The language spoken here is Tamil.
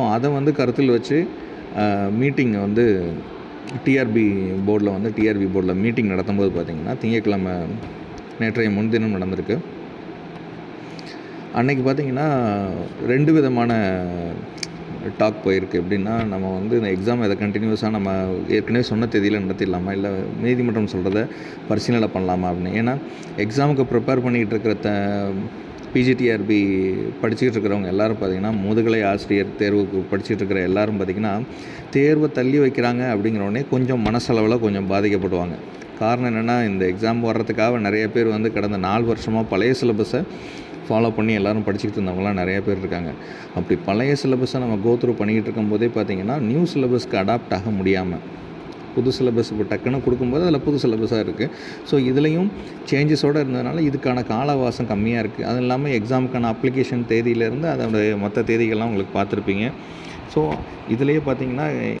அதை வந்து கருத்தில் வச்சு மீட்டிங்கை வந்து டிஆர்பி போர்டில் வந்து டிஆர்பி போர்டில் மீட்டிங் நடத்தும்போது பார்த்திங்கன்னா திங்கட்கிழமை நேற்றைய முன்தினம் நடந்திருக்கு. அன்றைக்கி பார்த்திங்கன்னா ரெண்டு விதமான டாக் போயிருக்கு. எப்படின்னா நம்ம வந்து இந்த எக்ஸாம் இதை கண்டினியூஸாக நம்ம ஏற்கனவே சொன்ன தேதியில் நடத்திடலாமா? இல்லை நீதிமன்றம் சொல்கிறத பரிசீலனை பண்ணலாமா அப்படின்னு? ஏன்னா எக்ஸாமுக்கு ப்ரிப்பேர் பண்ணிக்கிட்டு இருக்கிற த பிஜிடிஆர்பி படிச்சுக்கிட்டு இருக்கிறவங்க எல்லாரும் பார்த்திங்கன்னா முதுகலை ஆசிரியர் தேர்வுக்கு படிச்சுட்டு இருக்கிற எல்லாரும் பார்த்திங்கன்னா தேர்வை தள்ளி வைக்கிறாங்க அப்படிங்கிற உடனே கொஞ்சம் மனசளவில் கொஞ்சம் பாதிக்கப்படுவாங்க காரணம் என்னென்னா இந்த எக்ஸாம் வர்றதுக்காக நிறைய பேர் வந்து கடந்த நாலு வருஷமாக பழைய சிலபஸை ஃபாலோ பண்ணி எல்லோரும் படிச்சுக்கிட்டு இருந்தவங்களாம் நிறைய பேர் இருக்காங்க. அப்படி பழைய சிலபஸை நம்ம கோத்ரூ பண்ணிக்கிட்டு இருக்கும்போதே பார்த்திங்கன்னா நியூ சிலபஸ்க்கு அடாப்ட் ஆக முடியாமல் புது சிலபஸ் இப்போ டக்குன்னு கொடுக்கும்போது அதில் புது சிலபஸாக இருக்குது ஸோ இதுலேயும் சேஞ்சஸோடு இருந்ததுனால இதுக்கான கால அவகாசம் கம்மியாக இருக்குது அதுவும் இல்லாமல் எக்ஸாமுக்கான அப்ளிகேஷன் தேதியிலேருந்து அதோடைய மொத்த தேதிகள்லாம் உங்களுக்கு பார்த்துருப்பீங்க. ஸோ இதுலேயே பார்த்தீங்கன்னா